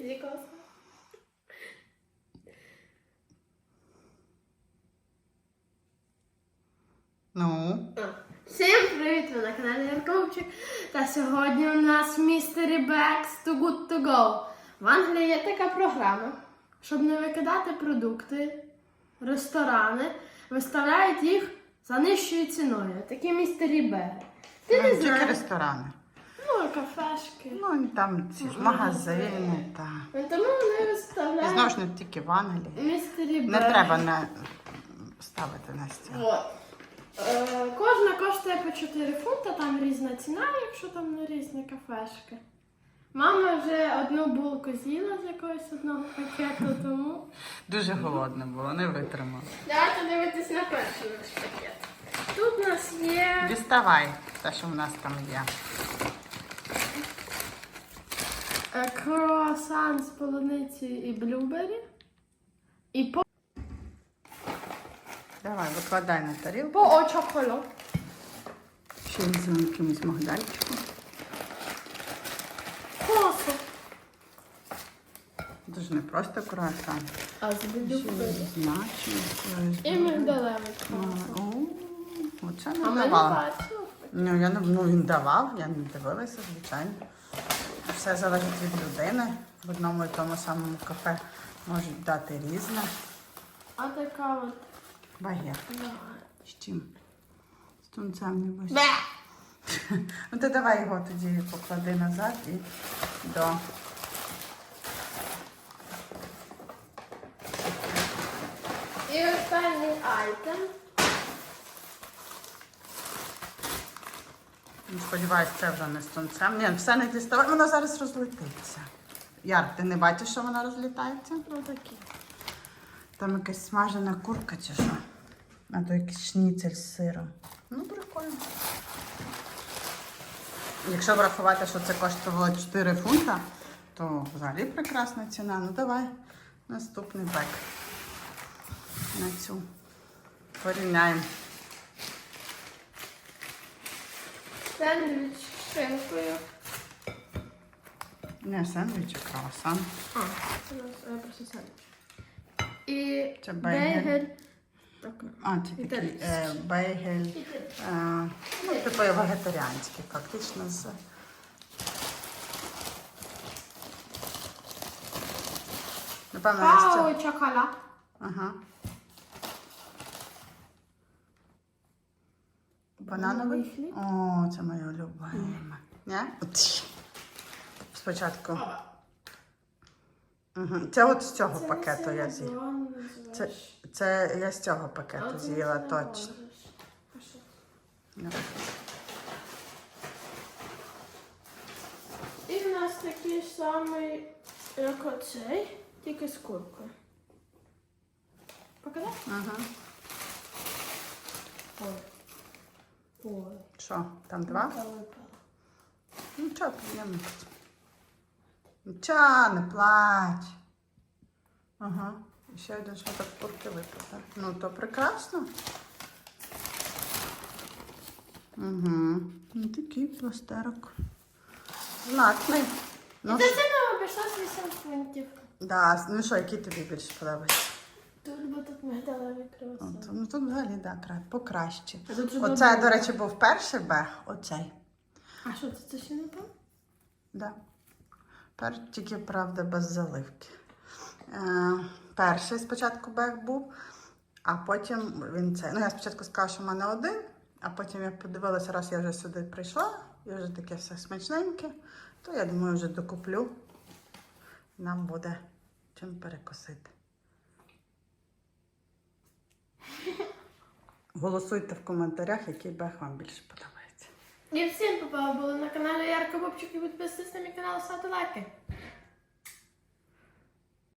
Якого? Ну, А. Всім привіт! Ви на каналі Ярковчик. Та сьогодні у нас Mystery Bags to Good to Go. В Англії є така програма, щоб не викидати продукти, ресторани виставляють їх за нижчою ціною. Такі містері беги. Ти не знаєш. ресторани. Ну, кафешки. Ну, і там ці ж магазини та. Ну, Тому вони І знову ж не тільки в Англії. містері Не треба на... ставити на стіл. От. Е, кожна коштує по 4 фунта, там різна ціна, якщо там не різні кафешки. Мама вже одну булку з'їла з якогось одного пакету, тому. Дуже голодно було, не витримала. Давайте дивитись на перший наш пакет. Тут у нас є Діставай те, що в нас там є. Е, круасан з полуниці і блюбері. І по, Давай, викладай на тарілку. по очоколо. Ще з якимось магдальчиком. Косо. Дуже не просто круасан. А з блюбері. значно. І мигдалевий круасан. Оце не давала. Ну, я не, ну, він давав, я не дивилася, звичайно. Все залежить від людини. В одному і тому самому кафе можуть дати різне. А така от. Багет. З чим? З тунцем не. Бе! Ну ти давай його тоді поклади назад і до. І останній айтем. Сподіваюсь, це вже не з тунцем. Ні, все не діставай, воно зараз розлетиться. Яр, ти не бачиш, що вона розлітається? Ну такі. Там якась смажена курка чи що? А то якийсь шніцель з сиром. Ну, прикольно. Якщо врахувати, що це коштувало 4 фунта, то взагалі прекрасна ціна. Ну давай наступний бек. На цю. Порівняємо. Сендвіч з шинкою. Не сендвіч, а круасан. А, це е, просто сендвіч. І Це бейгель. бейгель. А, це такий е, бейгель. Е, ну, типу вегетаріанський, фактично з. Напевно, я з цього. Пау чоколад. Ага. Банановий? Хліб? О, це моє улюблене. Ні? Спочатку. Угу. Це от з цього пакету я з'їла. Це, це я з цього пакету з'їла точно. Ну. І в нас такий самий, як оцей, тільки з куркою. Показати? Ага. Ой. Ой. Що, там два? Та випала. Нічого, приємно. Нічого, не плач. Ага. І ще один шматок курки випав. Ну, то прекрасно. Угу. Ну, такий пластерок. Знатний. Ну, Це ціна обійшлась 8 фунтів. да. ну що, який тобі більше подобається? Тут тут мигдалевий От, ну тут взагалі да, кра- покраще. А тут же Оце, добре. до речі, був перший бег, оцей. А що це? Це ще не там? Да. Пер, тільки, правда, без заливки. Е, перший спочатку бег був, а потім він цей. Ну, я спочатку сказала, що в мене один, а потім я подивилася, раз я вже сюди прийшла, і вже таке все смачненьке, то я думаю, вже докуплю. Нам буде чим перекусити. Голосуйте в коментарях, який бег вам більше подобається. І всім попало були на каналі Ярко Бобчук і підписуйтесь на мій канал, ставте лайки.